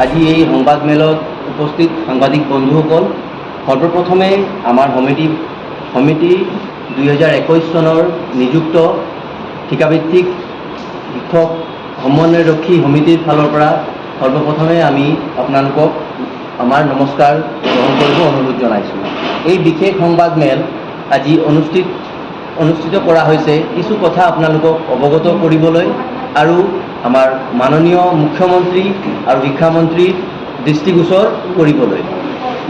আজি এই সংবাদমেলত উপস্থিত সাংবাদিক বন্ধুসকল, সৰ্বপ্ৰথমে আমাৰ সমিতি সমিতি দুহেজাৰ একৈছ চনৰ নিযুক্ত ঠিকাভিত্তিক শিক্ষক সমন্বয়ৰক্ষী সমিতিৰ ফালৰ পৰা সৰ্বপ্ৰথমে আমি আপোনালোকক আমাৰ নমস্কাৰ গ্ৰহণ কৰিব অনুৰোধ জনাইছোঁ। এই বিশেষ সংবাদমেল আজি অনুষ্ঠিত অনুষ্ঠিত কৰা হৈছে। কিছু কথা আপোনালোকক অৱগত কৰিবলৈ আৰু আমাৰ মাননীয় মুখ্যমন্ত্ৰী আৰু শিক্ষামন্ত্ৰীৰ দৃষ্টিগোচৰ কৰিবলৈ।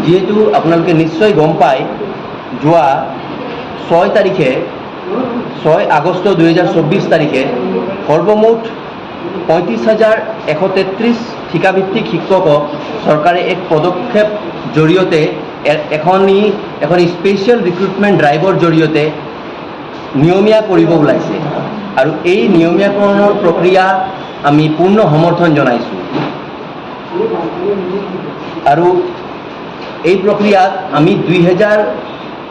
যিহেতু আপোনালোকে নিশ্চয় গম পায়, যোৱা ছয় তাৰিখে, ছয় আগষ্ট দুহেজাৰ চৌব্বিছ তাৰিখে সৰ্বমুঠ পঁয়ত্ৰিছ হাজাৰ এশ তেত্ৰিছ ঠিকাভিত্তিক শিক্ষকক চৰকাৰে এক পদক্ষেপ জৰিয়তে এখনি এখন স্পেচিয়েল ৰিক্ৰুটমেণ্ট ড্ৰাইভৰ জৰিয়তে নিয়মীয়া কৰিব ওলাইছে। আৰু এই নিয়মীয়াকৰণৰ প্ৰক্ৰিয়া আমি পূৰ্ণ সমৰ্থন জনাইছোঁ। আৰু এই প্ৰক্ৰিয়াত আমি দুই হেজাৰ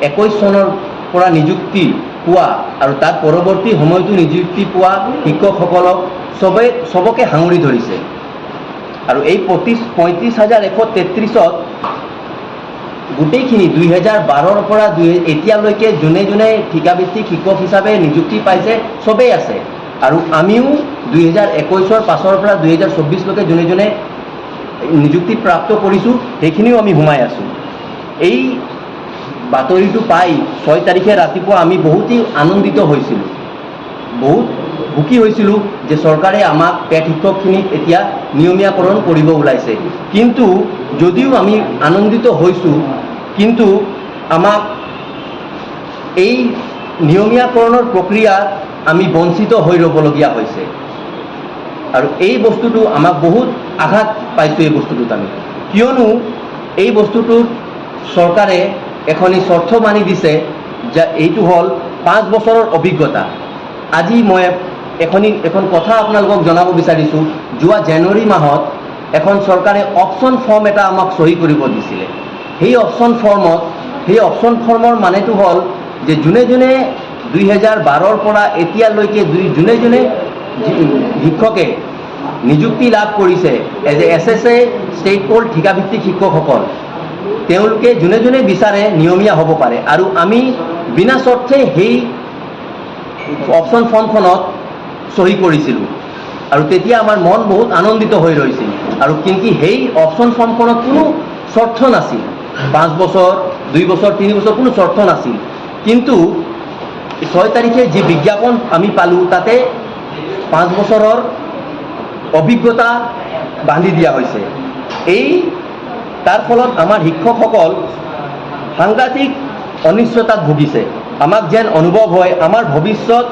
একৈছ চনৰ পৰা নিযুক্তি পোৱা আৰু তাৰ পৰৱৰ্তী সময়তো নিযুক্তি পোৱা শিক্ষকসকলক চবে চবকে সাঙুৰি ধৰিছে। আৰু এই পঁচিছ পঁয়ত্ৰিছ হাজাৰ এশ তেত্ৰিছত গোটেইখিনি দুই হেজাৰ বাৰৰ পৰা দুই এতিয়ালৈকে যোনে যোনে ঠিকাভিত্তিক শিক্ষক হিচাপে নিযুক্তি পাইছে, চবেই আছে। আৰু আমিও দুই হেজাৰ একৈছৰ পাছৰ পৰা দুই হেজাৰ চৌব্বিছলৈকে যোনে যোনে নিযুক্তি প্ৰাপ্ত কৰিছোঁ, সেইখিনিও আমি সোমাই আছোঁ। এই বাতৰিটো পাই ছয় তাৰিখে ৰাতিপুৱা আমি বহুতেই আনন্দিত হৈছিলোঁ। বহুত সুখী হৈছিলোঁ যে চৰকাৰে আমাক পেট শিক্ষকখিনিক এতিয়া নিয়মীয়াকৰণ কৰিব ওলাইছে। কিন্তু যদিও আমি আনন্দিত হৈছোঁ, কিন্তু আমাক এই নিয়মীয়াকৰণৰ প্ৰক্ৰিয়াত আমি বঞ্চিত হৈ ৰ'বলগীয়া হৈছে। আৰু এই বস্তুটো আমাক বহুত আঘাত পাইছোঁ এই বস্তুটোত আমি। কিয়নো এই বস্তুটোত চৰকাৰে এখনি চৰ্ত মানি দিছে যে এইটো হ'ল পাঁচ বছৰৰ অভিজ্ঞতা। আজি মই এখনি, এখন কথা আপোনালোকক জনাব বিচাৰিছোঁ, যোৱা জানুৱাৰী মাহত এখন চৰকাৰে অপশ্যন ফৰ্ম এটা আমাক চহী কৰিব দিছিলে। সেই অপশ্যন ফৰ্মত সেই অপশ্যন ফৰ্মৰ মানেটো হ'ল যে যোনে যোনে দুই হেজাৰ বাৰৰ পৰা এতিয়ালৈকে দুই, যোনে যোনে শিক্ষকে নিযুক্তি লাভ কৰিছে as a S S A state board ঠিকাভিত্তিক শিক্ষকসকল, তেওঁলোকে যোনে যোনে বিচাৰে নিয়মীয়া হ'ব পাৰে। আৰু আমি বিনা স্বাৰ্থে সেই অপশ্যন ফৰ্মখনত চহী কৰিছিলোঁ। আৰু তেতিয়া আমাৰ মন বহুত আনন্দিত হৈ ৰৈছিল। আৰু কিন্তু সেই অপশ্যন ফৰ্মখনত কোনো স্বাৰ্থ নাছিল। পাঁচ বছৰ, দুই বছৰ, তিনি বছৰ কোনো স্বাৰ্থ নাছিল। কিন্তু ছয় তাৰিখে যি বিজ্ঞাপন আমি পালোঁ, তাতে পাঁচ বছৰৰ অভিজ্ঞতা বান্ধি দিয়া হৈছে। এই, তাৰ ফলত আমাৰ শিক্ষকসকল সাংঘাতিক অনিশ্চয়তাত ভুগিছে। আমাক যেন অনুভৱ হয়, আমাৰ ভৱিষ্যত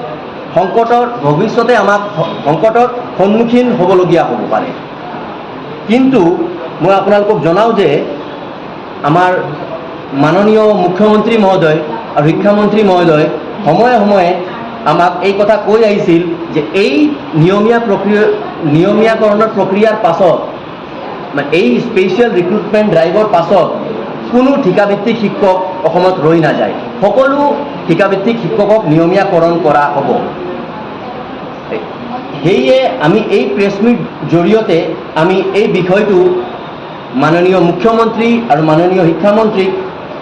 সংকটৰ ভৱিষ্যতে আমাক সংকটৰ সন্মুখীন হ'বলগীয়া হ'ব পাৰে। কিন্তু মই আপোনালোকক জনাওঁ যে আমাৰ মাননীয় মুখ্যমন্ত্ৰী মহোদয় আৰু শিক্ষামন্ত্ৰী মহোদয় সময়ে সময়ে আমাক এই কথা কৈ আহিছিল যে এই নিয়মীয়া প্ৰক্ৰিয়া, নিয়মীয়াকৰণৰ প্ৰক্ৰিয়াৰ পাছত মানে এই স্পেচিয়েল ৰিক্ৰুটমেণ্ট ড্ৰাইভৰ পাছত কোনো ঠিকাভিত্তিক শিক্ষক অসমত ৰৈ নাযায়। সকলো ঠিকাভিত্তিক শিক্ষকক নিয়মীয়াকৰণ কৰা হ'ব। সেয়ে আমি এই প্ৰেছ মিট জৰিয়তে আমি এই বিষয়টো মাননীয় মুখ্যমন্ত্ৰী আৰু মাননীয় শিক্ষামন্ত্ৰীক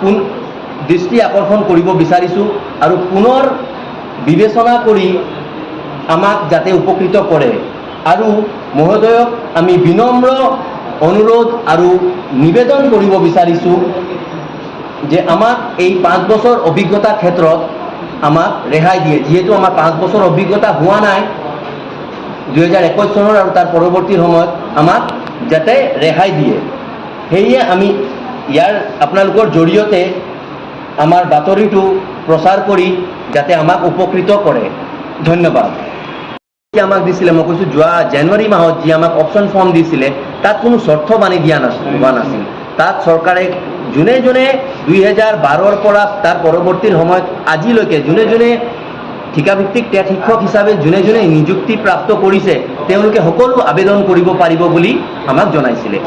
পোন দৃষ্টি আকৰ্ষণ কৰিব বিচাৰিছোঁ আৰু পুনৰ বিবেচনা কৰি আমাক যাতে উপকৃত কৰে। আৰু মহোদয়ক আমি বিনম্ৰ অনুৰোধ আৰু নিবেদন কৰিব বিচাৰিছোঁ যে আমাক এই পাঁচ বছৰ অভিজ্ঞতাৰ ক্ষেত্ৰত আমাক ৰেহাই দিয়ে। যিহেতু আমাৰ পাঁচ বছৰ অভিজ্ঞতা হোৱা নাই, দুহেজাৰ একৈছ চনৰ আৰু তাৰ পৰৱৰ্তী সময়ত আমাক যাতে ৰেহাই দিয়ে। সেয়ে আমি ইয়াৰ আপোনালোকৰ জৰিয়তে আমাৰ বাতৰিটো প্ৰচাৰ কৰি যাতে আমাক উপকৃত কৰে। ধন্যবাদ। আমাক দিছিলে, মই কৈছোঁ, যোৱা জানুৱাৰী মাহত যি আমাক অপশ্যন ফৰ্ম দিছিলে তাত কোনো শর্ত বানি দিয়া হোৱা নাছিল। তাত চৰকাৰে যোনে যোনে দুই হেজাৰ বাৰৰ পৰা তাৰ পৰৱৰ্তী সময়ত আজিলৈকে যোনে যোনে ঠিকাভিত্তিক টেট শিক্ষক হিচাপে যোনে যোনে নিযুক্তি প্ৰাপ্ত কৰিছে, তেওঁলোকে সকলো আবেদন কৰিব পাৰিব বুলি আমাক জনাইছিলে।